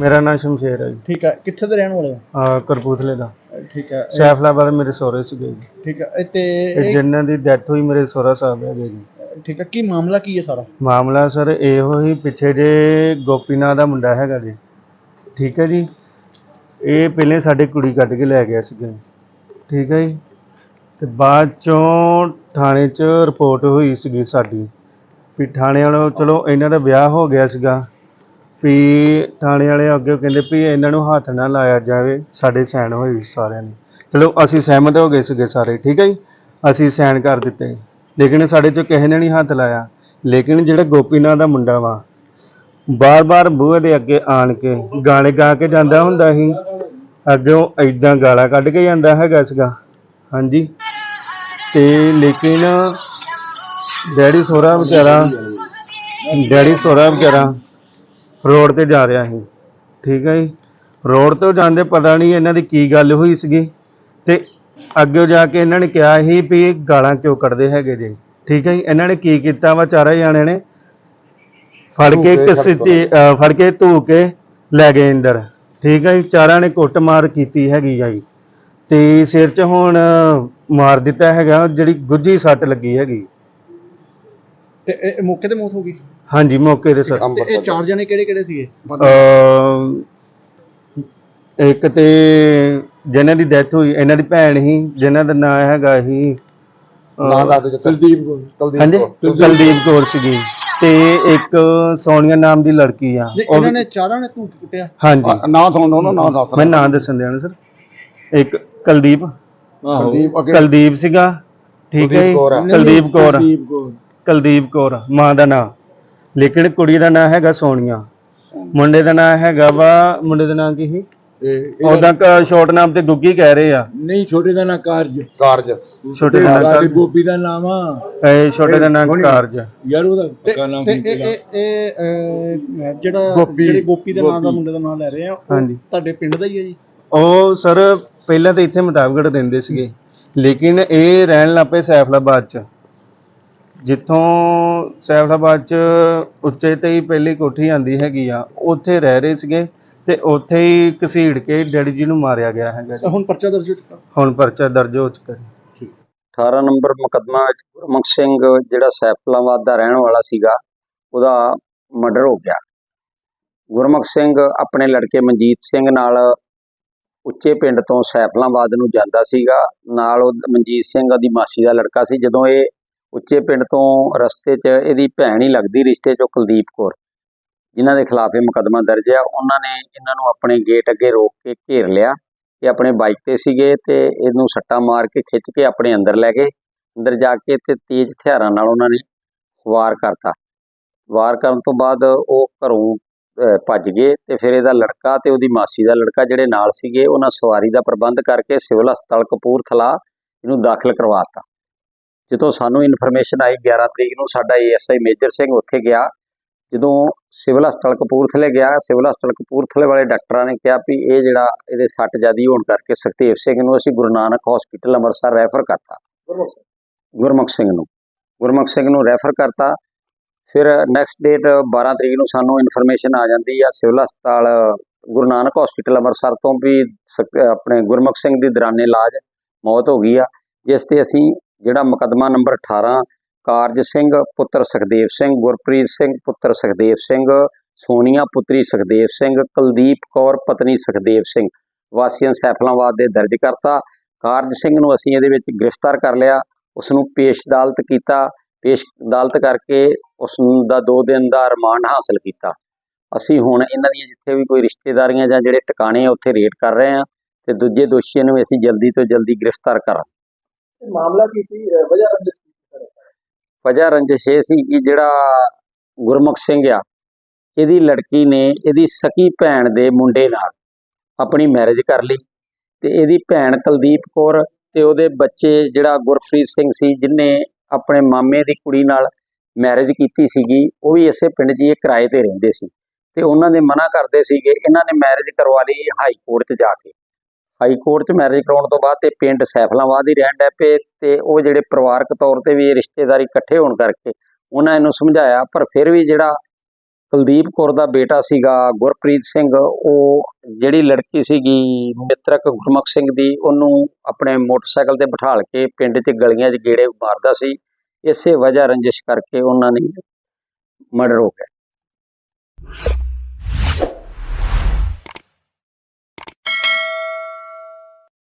ਮੇਰਾ ਨਾਮ ਸ਼ਮਸ਼ੇਰ ਹੈ ਜੀ। ਠੀਕ ਹੈ ਕਿੱਥੇ ਦੇ ਰਹਿਣ ਵਾਲੇ ਹੋ? ਅਹ ਕਰਪੂਥਲੇ ਦਾ। ਅਹ ਠੀਕ ਹੈ ਇਹ- ਸੈਫਲਾਬਾਦ ਮੇਰੇ ਸਹੁਰੇ ਸੀਗੇ ਜੀ। ਠੀਕ ਹੈ ਇਹ ਤੇ ਇਹ- ਜਿਨ੍ਹਾਂ ਦੀ ਡੈਥ ਹੋਈ ਮੇਰੇ ਸਹੁਰਾ ਸਾਹਿਬ ਹੈਗੇ ਜੀ। ਠੀਕ ਹੈ ਕੀ ਮਾਮਲਾ ਕੀ ਹੈ ਸਾਰਾ? ਮਾਮਲਾ ਸਰ ਇਹੋ ਹੀ ਪਿੱਛੇ ਜੇ ਗੋਪੀ ਨਾਂ ਦਾ ਮੁੰਡਾ ਹੈਗਾ ਜੀ। ਠੀਕ ਹੈ ਜੀ। ਇਹ ਪਹਿਲੇ ਸਾਡੇ ਕੁੜੀ ਕੱਢ ਕੇ ਲੈ ਗਿਆ ਸੀਗਾ। ਠੀਕ ਹੈ ਜੀ। ਤੇ ਬਾਅਦ ਚੋਂ ਥਾਣੇ 'ਚ ਰਿਪੋਰਟ ਹੋਈ ਸੀਗੀ ਸਾਡੀ। ਵੀ ਥਾਣੇ ਵਾਲੋ ਚਲੋ ਇਹਨਾਂ ਦਾ ਵਿਆਹ ਹੋ ਗਿਆ ਸੀਗਾ। ਵੀ ਥਾਣੇ ਵਾਲੇ ਅੱਗੇ ਕਹਿੰਦੇ ਵੀ ਇਹਨਾਂ ਨੂੰ ਹੱਥ ਨਾ ਲਾਇਆ ਜਾਵੇ, ਸਾਡੇ ਸਾਈਨ ਹੋਏ ਸੀ ਸਾਰਿਆਂ ਨੇ ਚਲੋ, ਅਸੀਂ ਸਹਿਮਤ ਹੋ ਗਏ ਸੀਗੇ ਸਾਰੇ, ਠੀਕ ਹੈ ਜੀ? ਅਸੀਂ ਸਾਈਨ ਕਰ ਦਿੱਤੇ। ਲੇਕਿਨ ਸਾਡੇ ਚੋਂ ਕਿਸੇ ਨੇ ਨਹੀਂ ਹੱਥ ਲਾਇਆ। ਲੇਕਿਨ ਜਿਹੜਾ ਗੋਪੀ ਨਾਂ ਦਾ ਮੁੰਡਾ ਵਾ, ਬਾਰ-ਬਾਰ ਬੂਹੇ ਦੇ ਅੱਗੇ ਆਣ ਕੇ ਗਾਣੇ ਗਾ ਕੇ ਜਾਂਦਾ ਹੁੰਦਾ ਸੀ। ਅੱਗੋਂ ਐਦਾਂ ਗਾਲਾਂ ਕੱਢ ਕੇ ਜਾਂਦਾ ਹੈਗਾ ਸੀਗਾ। ਹਾਂਜੀ? ਤੇ ਲੇਕਿਨ ਡੈਡੀ ਸੋਹਰਾ ਵਿਚਾਰਾ, ਡੈਡੀ ਸੋਹਰਾ ਵਿਚਾਰਾ ਰੋਡ ਤੇ ਜਾ ਰਿਹਾ ਸੀ। ਠੀਕ ਹੈ ਜੀ। ਰੋਡ ਤੋਂ ਜਾਂਦੇ ਪਤਾ ਨਹੀਂ ਇਹਨਾਂ ਦੀ ਕੀ ਗੱਲ ਹੋਈ ਸੀਗੀ। ਤੇ ਅੱਗੇ ਜਾ ਕੇ ਇਹਨਾਂ ਨੇ ਕਿਹਾ ਸੀ ਵੀ ਇਹ ਗਾਲਾਂ ਕਿਉਂ ਕੱਢਦੇ ਹੈਗੇ ਜੀ। ਠੀਕ ਹੈ ਜੀ। ਇਹਨਾਂ ਨੇ ਕੀ ਕੀਤਾ ਵਾ ਚਾਰੇ ਜਾਣਿਆਂ ਨੇ? ਫੜ ਕੇ ਇੱਕ ਸਿੱਧੀ ਅਹ ਫੜ ਕੇ ਧੂ ਕੇ ਲੈ ਗਏ ਅੰਦਰ। ਠੀਕ ਹੈ ਜੀ। ਚਾਰਾਂ ਨੇ ਕੁੱਟਮਾਰ ਕੀਤੀ ਹੈਗੀ ਆ ਜੀ। ਤੇ ਸਿਰ 'ਚ ਹੁਣ ਮਾਰ ਦਿੱਤਾ ਹੈਗਾ ਜਿਹੜੀ ਗੁੱਜੀ ਸੱਟ ਲੱਗੀ ਹੈਗੀ। ਤੇ ਇਹ ਮੌਕੇ ਤੇ ਮੌਤ ਹੋ ਗਈ? ਹਾਂਜੀ ਮੌਕੇ ਤੇ ਸਰ। ਤੇ ਇਹ ਚਾਰ ਜਣੇ ਕਿਹੜੇ ਕਿਹੜੇ ਸੀਗੇ? ਅਹ ਇੱਕ ਤੇ ਜਿਨ੍ਹਾਂ ਦੀ ਡੈਥ ਹੋਈ ਇਹਨਾਂ ਦੀ ਭੈਣ ਸੀ ਜਿਨ੍ਹਾਂ ਦਾ ਨਾਮ ਹੈਗਾ ਸੀ ਅਹ, ਕੁਲਦੀਪ ਕੋਲ ਹਾਂਜੀ ਕੁਲਦੀਪ ਕੌਰ ਸੀਗੀ। ਤੇ ਇੱਕ ਸੋਨੀਆ ਨਾਮ ਦੀ ਲੜਕੀ ਆ। ਉਹ ਇਹਨਾਂ ਵੀ- ਨੇ ਚਾਰਾਂ ਨੇ ਧੂਕ ਕੁੱਟਿਆ। ਹਾਂਜੀ। ਨਾਂ ਸੁਣੋ ਨਾ ਨਾਂ ਦੱਸ ਮੈਂ ਨਾਂ ਦੱਸਣ ਦਿਆਂ ਸਰ। ਇੱਕ ਕੁਲਦੀਪ। ਕੁਲਦੀਪ ਅੱਗੇ। ਕੁਲਦੀਪ ਸੀਗਾ। ਠੀਕ ਹੈ ਜੀ? ਕੁਲਦੀਪ ਕੌਰ। ਕੁਲਦੀਪ ਕੌਰ ਮਾਂ ਦਾ ਨਾਂ। ਲੇਕਿਨ ਕੁੜੀ ਦਾ ਨਾਂ ਹੈਗਾ ਸੋਨੀਆ। ਮੁੰਡੇ ਦਾ ਨਾਂ ਹੈਗਾ ਵਾ ਮੁੰਡੇ ਦਾ ਨਾਂ ਕੀ ਸੀ? ਉਹਦਾ ਸ਼ਾਰਟ ਨਾਮ ਤੇ ਗੁੱਗੀ ਕਹਿ ਰਹੇ ਆ। ਨਹੀਂ ਛੋਟੇ ਦਾ ਨਾਂ ਕਾਰਜ। ਕਾਰਜ। ਛੋਟੇ ਦਾ ਨਾਂ ਸਾਡੇ ਕਾਰ- ਗੋਪੀ ਦਾ ਨਾਮ ਆ ਇਹ ਛੋਟੇ ਦਾ ਨਾਂ ਕਾਰਜ। ਯਾਰ ਉਹਦਾ ਪੱਕਾ ਨਾਮ ਤੇ ਕੀ ਇਹ ਇਹ ਜਿਹੜਾ ਗੋਪੀ। ਜਿਹੜੇ ਗੋਪੀ ਦੇ ਨਾਂ ਦਾ। ਮੁੰਡੇ ਦਾ ਨਾਮ ਲੈ ਰਹੇ ਆ। ਤੁਹਾਡੇ ਪਿੰਡ ਦਾ ਹੀ ਹੈ ਜੀ? ਉਹ ਸਰ ਪਹਿਲਾਂ ਤਾਂ ਇੱਥੇ ਮੁਤਾਬਕੜ ਰਹਿੰਦੇ ਸੀਗੇ। ਲੇਕਿਨ ਇਹ ਰਹਿਣ ਲੱਪੇ ਸੈਫਲਾਬਾਦ ਚ। ਜਿੱਥੋਂ ਸੈਫਲਾਬਾਦ ਚ ਉੱਚੇ ਤੇ ਹੀ ਪਹਿਲੀ ਕੋਠੀ ਆਂਦੀ ਹੈਗੀ ਆ ਉੱਥੇ ਰਹਿ ਰਹੇ ਸੀਗੇ ਤੇ ਉੱਥੇ ਹੀ ਘਸੀੜ ਕੇ ਡੈਡੀ ਜੀ ਨੂੰ ਮਾਰਿਆ ਗਿਆ ਹੈਗਾ ਜੀ। ਹੁਣ ਪਰਚਾ ਦਰਜ ਹੋ ਚੁੱਕਾ? ਹੁਣ ਪਰਚਾ ਦਰਜ ਹੋ ਚੁੱਕਾ ਜੀ। 18 ਨੰਬਰ ਮੁਕੱਦਮਾ ਵਿੱਚ ਗੁਰਮੁਖ ਸਿੰਘ ਜਿਹੜਾ ਸੈਫਲਾਬਾਦ ਦਾ ਰਹਿਣ ਵਾਲਾ ਸੀਗਾ ਉਹਦਾ ਮਰਡਰ ਹੋ ਗਿਆ। ਗੁਰਮੁਖ ਸਿੰਘ ਆਪਣੇ ਲੜਕੇ ਮਨਜੀਤ ਸਿੰਘ ਨਾਲ ਉੱਚੇ ਪਿੰਡ ਤੋਂ ਸੈਫਲਾਬਾਦ ਨੂੰ ਜਾਂਦਾ ਸੀਗਾ। ਨਾਲ ਉਹ ਮਨਜੀਤ ਸਿੰਘ ਦੀ ਮਾਸੀ ਦਾ ਲੜਕਾ ਸੀ। ਜਦੋਂ ਇਹ ਉੱਚੇ ਪਿੰਡ ਤੋਂ ਰਸਤੇ 'ਚ ਇਹਦੀ ਭੈਣ ਹੀ ਲੱਗਦੀ, ਰਿਸ਼ਤੇ 'ਚੋਂ ਕੁਲਦੀਪ ਕੌਰ। ਜਿਨ੍ਹਾਂ ਦੇ ਖਿਲਾਫ ਇਹ ਮੁਕੱਦਮਾ ਦਰਜ ਆ, ਉਹਨਾਂ ਨੇ ਇਹਨਾਂ ਨੂੰ ਆਪਣੇ ਗੇਟ ਅੱਗੇ ਰੋਕ ਕੇ ਘੇਰ ਲਿਆ ਇਹ ਆਪਣੇ ਬਾਈਕ ਤੇ ਸੀਗੇ ਤੇ ਇਹਨੂੰ ਸੱਟਾ ਮਾਰ ਕੇ ਖਿੱਚ ਕੇ ਆਪਣੇ ਅੰਦਰ ਲੈ ਗਏ। ਅੰਦਰ ਜਾ ਕੇ ਤੇ ਤੇਜ਼ ਹਥਿਆਰਾਂ ਨਾਲ ਉਹਨਾਂ ਨੇ ਵਾਰ ਕਰਤਾ। ਵਾਰ ਕਰਨ ਤੋਂ ਬਾਅਦ ਉਹ ਘਰੋਂ ਭੱਜ ਗਏ ਤੇ ਫਿਰ ਇਹਦਾ ਲੜਕਾ ਤੇ ਉਹਦੀ ਮਾਸੀ ਦਾ ਲੜਕਾ ਜਿਹੜੇ ਨਾਲ ਸੀਗੇ, ਉਹਨਾਂ ਸਵਾਰੀ ਦਾ ਪ੍ਰਬੰਧ ਕਰਕੇ ਸਿਵਲ ਹਸਪਤਾਲ ਕਪੂਰਥਲਾ ਇਹਨੂੰ ਦਾਖਲ ਕਰਵਾਤਾ ਜਦੋਂ ਸਾਨੂੰ ਇਨਫੋਰਮੇਸ਼ਨ ਆਈ 11 ਤਰੀਕ ਨੂੰ ਸਾਡਾ ਏਐਸਆਈ ਮੇਜਰ ਸਿੰਘ ਉੱਥੇ ਗਿਆ। ਜਦੋਂ ਸਿਵਲ ਹਸਪਤਾਲ ਕਪੂਰਥਲੇ ਗਿਆ ਸਿਵਲ ਹਸਪਤਾਲ ਕਪੂਰਥਲੇ ਵਾਲੇ ਡਾਕਟਰਾਂ ਨੇ ਕਿਹਾ ਵੀ ਇਹ ਜਿਹੜਾ ਇਹਦੇ ਸੱਟ ਜਿਆਦੀ ਹੋਣ ਕਰਕੇ ਸੁਖਦੇਵ ਸਿੰਘ ਨੂੰ ਅਸੀਂ ਗੁਰੂ ਨਾਨਕ ਹਸਪੀਟਲ ਅੰਮ੍ਰਿਤਸਰ ਰੈਫਰ ਕਰਤਾ। ਗੁਰਮੁਖ ਸਿੰਘ। ਨੂੰ। ਗੁਰਮੁਖ ਸਿੰਘ ਨੂੰ ਰੈਫਰ ਕਰਤਾ। ਫਿਰ ਨੈਕਸਟ ਡੇਟ 12 ਤਰੀਕ ਨੂੰ ਸਾਨੂੰ ਇਨਫੋਰਮੇਸ਼ਨ ਆ ਜਾਂਦੀ ਆ ਸਿਵਲ ਹਸਪਤਾਲ ਗੁਰੂ ਨਾਨਕ ਹਸਪੀਟਲ ਅੰਮ੍ਰਿਤਸਰ ਤੋਂ ਵੀ ਆਪਣੇ ਗੁਰਮੁਖ ਸਿੰਘ ਦੀ ਦੌਰਾਨੇ ਇਲਾਜ ਮੌਤ ਹੋ ਗਈ ਆ ਜਿਸ ਤੇ ਅਸੀਂ ਜਿਹੜਾ ਮੁਕੱਦਮਾ ਨੰਬਰ 18 ਕਾਰਜ ਸਿੰਘ, ਪੁੱਤਰ ਸੁਖਦੇਵ ਸਿੰਘ, ਗੁਰਪ੍ਰੀਤ ਸਿੰਘ, ਪੁੱਤਰ ਸੁਖਦੇਵ ਸਿੰਘ, ਸੋਨੀਆ, ਪੁੱਤਰੀ ਸੁਖਦੇਵ ਸਿੰਘ, ਕੁਲਦੀਪ ਕੌਰ, ਪਤਨੀ ਸੁਖਦੇਵ ਸਿੰਘ। ਵਾਸੀਆਂ ਸੈਫਲਾਬਾਦ ਦੇ ਦਰਜ ਕਰਤਾ। ਕਾਰਜ ਸਿੰਘ ਨੂੰ ਅਸੀਂ ਇਹਦੇ ਵਿੱਚ ਗ੍ਰਿਫਤਾਰ ਕਰ ਲਿਆ। ਉਸ ਨੂੰ ਪੇਸ਼ ਅਦਾਲਤ ਕੀਤਾ। ਪੇਸ਼ ਅਦਾਲਤ ਕਰਕੇ ਉਸ ਦਾ 2 ਦਿਨ ਦਾ ਰਿਮਾਂਡ ਹਾਸਲ ਕੀਤਾ। ਅਸੀਂ ਹੁਣ ਇਹਨਾਂ ਦੀਆਂ ਜਿੱਥੇ ਵੀ ਕੋਈ ਰਿਸ਼ਤੇਦਾਰੀਆਂ ਜਾਂ ਜਿਹੜੇ ਟਿਕਾਣੇ ਆ, ਉੱਥੇ ਰੇਡ ਕਰ ਰਹੇ ਆ ਤੇ ਦੂਜੇ ਦੋਸ਼ੀਆਂ ਨੂੰ ਅਸੀਂ ਜਲਦੀ ਤੋਂ ਜਲਦੀ ਗ੍ਰਿਫਤਾਰ ਕਰਾਂ ਮਾਮਲਾ ਕੀ ਸੀ? ਵਜ੍ਹਾ ਰੰਜਿਸ਼ ਵਜ੍ਹਾ ਰੰਜਿਸ਼ ਇਹ ਸੀ ਕਿ ਜਿਹੜਾ ਗੁਰਮੁਖ ਸਿੰਘ ਆ, ਇਹਦੀ ਲੜਕੀ ਨੇ ਇਹਦੀ ਸਕੀ ਭੈਣ ਦੇ ਮੁੰਡੇ ਨਾਲ ਆਪਣੀ ਮੈਰਿਜ ਕਰ ਲਈ ਤੇ ਇਹਦੀ ਭੈਣ ਕੁਲਦੀਪ ਕੌਰ ਤੇ ਉਹਦੇ ਬੱਚੇ ਜਿਹੜਾ ਗੁਰਪ੍ਰੀਤ ਸਿੰਘ ਸੀ ਜਿਨੇ ਆਪਣੇ ਮਾਮੇ ਦੀ ਕੁੜੀ ਨਾਲ ਮੈਰਿਜ ਕੀਤੀ ਸੀਗੀ, ਉਹ ਵੀ ਇਸੇ ਪਿੰਡ 'ਚ ਹੀ ਇਹ ਕਿਰਾਏ ਤੇ ਰਹਿੰਦੇ ਸੀ ਤੇ ਉਹਨਾਂ ਨੇ ਮਨਾ ਕਰਦੇ ਸੀਗੇ, ਇਹਨਾਂ ਨੇ ਮੈਰਿਜ ਕਰਵਾ ਲਈ ਹਾਈ ਕੋਰਟ 'ਚ ਜਾ ਕੇ। ਹਾਈ ਕੋਰਟ 'ਚ ਮੈਰਿਜ ਕਰਾਉਣ ਤੋਂ ਬਾਅਦ ਤੇ ਪਿੰਡ ਸੈਫਲਾਬਾਦ ਹੀ ਰਹਿਣ ਡੈ ਪਏ ਤੇ ਉਹ ਜਿਹੜੇ ਪਰਿਵਾਰਕ ਤੌਰ ਤੇ ਵੀ ਰਿਸ਼ਤੇਦਾਰੀ ਇਕੱਠੇ ਹੋਣ ਕਰਕੇ ਉਹਨਾਂ ਇਹਨੂੰ ਸਮਝਾਇਆ, ਪਰ ਫਿਰ ਵੀ ਜਿਹੜਾ ਕੁਲਦੀਪ ਕੌਰ ਦਾ ਬੇਟਾ ਸੀਗਾ, ਗੁਰਪ੍ਰੀਤ ਸਿੰਘ, ਉਹ ਜਿਹੜੀ ਲੜਕੀ ਸੀਗੀ ਮਿੱਤਰਕ ਗੁਰਮੁਖ ਸਿੰਘ ਦੀ, ਉਹਨੂੰ ਆਪਣੇ ਮੋਟਰਸਾਈਕਲ ਤੇ ਬਿਠਾਲ ਕੇ ਪਿੰਡ 'ਚ ਗਲੀਆਂ 'ਚ ਗੇੜੇ ਮਾਰਦਾ ਸੀ। ਇਸੇ ਵਜ੍ਹਾ ਰੰਜਿਸ਼ ਕਰਕੇ ਉਹਨਾਂ ਨੇ ਮਰਡਰ ਹੋ ਗਿਆ।